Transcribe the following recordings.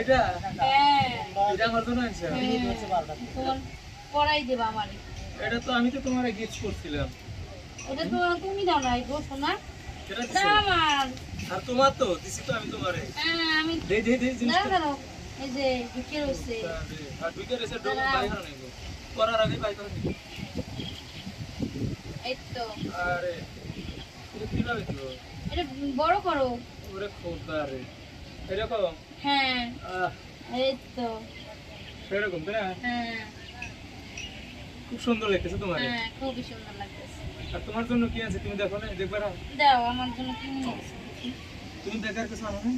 এটা হ্যাঁ এটা তো আমি তো তোমার গিফট করছিলাম। এটা তো তুমি দাও না গো সোনা। সেটা না দিছো? আমার। আর তোমার তো দিছি তো আমি তোমারে। হ্যাঁ আমি দে দে দে জিনিসটা। এই যে ঢুকে রয়েছে। আর দুইটা রেসে ডবল দাঁড়াও। বাই করে করার আগে বাই করে এই তো। আরে। এটা কীভাবে তো এটা বড় করো। ওরে খোদা রে। এরকম? হ্যাঁ। এই তো। সেরকম তাই না? হ্যাঁ। খুব সুন্দর লাগতেছে তোমার। হ্যাঁ খুবই সুন্দর লাগতেছে। আর তোমার জন্য কি আছে? তুমি দেখো না দেখবে না? দাও আমার জন্য কি নিয়ে তুমি দেখার কিছু আনো না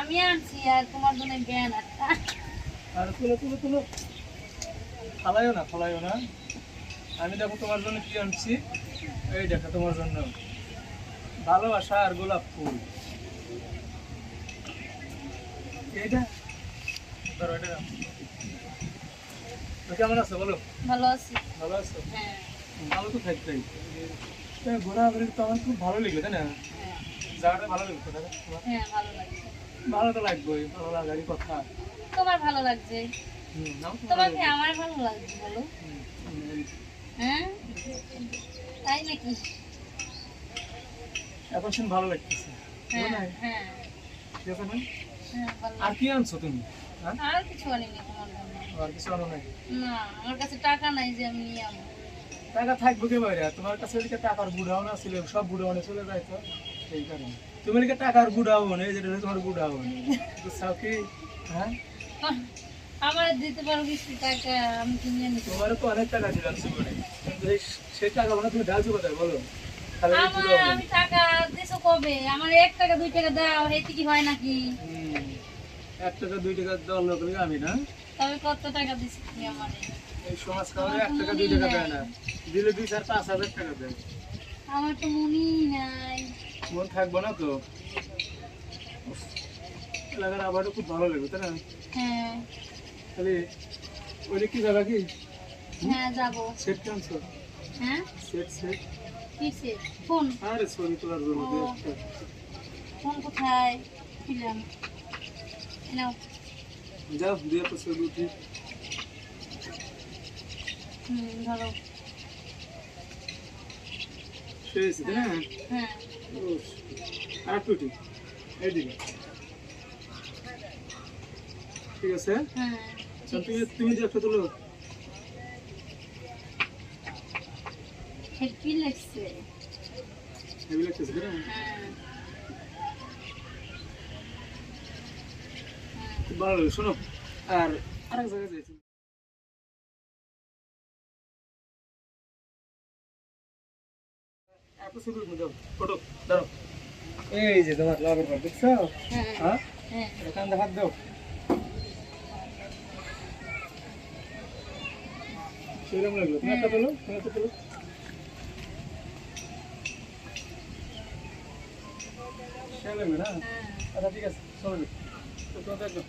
আমি আনছি আর তোমার জন্য আর তুলো তুলো তুলো। ফালাইও না ফালাইও না। আমি দেখো তোমার জন্য কি আনছি। এই দেখো তোমার জন্য। ভালোবাসা আর গোলাপ ফুল। এইটা? ধরো এটা। কেমন আছো বলো? ভালো আছি। ভালো আছো? হ্যাঁ। ভালো তো থাকতেই। ঘোরাঘুরি তো আমার খুব ভালো লাগল তাই না? হ্যাঁ। জায়গাটা ভালো লাগল তাই? হ্যাঁ ভালো লাগছে। ভালো তো লাগবেই ভালো লাগারই কথা। তোমার ভালো লাগছে? তোমাকে আমার ভালো লাগছে বলো। হ্যাঁ? তাই নাকি? এখন শুন ভালো লাগতেছে। হ্যাঁ না? হ্যাঁ। ঠিক আছে না? হ্যাঁ আর কি আনছো তুমি? আর কিছু আনিনি তোমার জন্য। আর কিছু আনো নাই? না আমার কাছে টাকা নাই যে আমি নিয়ে টাকা থাকবে কে বাইরে? তোমার কাছে ওদিকে টাকার বুড়াও না ছিল সব বুড়াও চলে যায় তো সেই কারণে। তুমি ওদিকে টাকার বুড়াও নেই যেটা তোমার বুড়াও নেই বুঝছাও কি? হ্যাঁ? আমার দিতে পারো কিছু টাকা আমি কিনে নিতে তোমারও তো অনেক টাকা দিলাম জীবনে। সেই টাকা মানে তুমি ঢালছো কোথায়? বলো। আমার আমি টাকা দিছো কবে? আমার এক টাকা দুই টাকা দাও এতে কি হয় নাকি? এক টাকা দুই টাকা দেওয়ার লোক আমি না। তবে কত টাকা দিছো আমার? এই সমাজ কারণে এক টাকা দুই টাকা দেয় না। দিলে দুই চার পাঁচ হাজার টাকা দেয়। আমার তো মনেই নাই। মন থাকব না তো। এলাকার আবারও খুব ভালো লাগবে তাই না? হ্যাঁ। খালি ওইটা কি জায়গা কি? হ্যাঁ যাব। সেট ক্যান্সার হ্যাঁ? Set set. কিসে? ফোন? আরে ছবি তোলার জন্য। ফোন কোথায়? দিলাম নাও যাও দু একটা ছবি উঠি। হুম ধরো। তাই না? হ্যাঁ উফ, আর একটু উঠি। এইদিকে ঠিক আছে? হ্যাঁ তুমি তুমি দু একটা তুলো। হেপি লাগছে। হ্যাঁ হ্যাঁ। খুব ভালো শোনো। আর আরেক জায়গায় যাইছি একটা ছবি উঠবো, যাও, ফটো দাঁড়াও। এই যে তোমার লগের পর দেখছ? হ্যাঁ। হ্যাঁ? হ্যাঁ। এখান দেখাত দাও। সেরকম লাগল। তুমি একটা পেল তুমি একটা পেল। সে লাগবে না আচ্ছা ঠিক আছে চলবে তো তোমার দেখো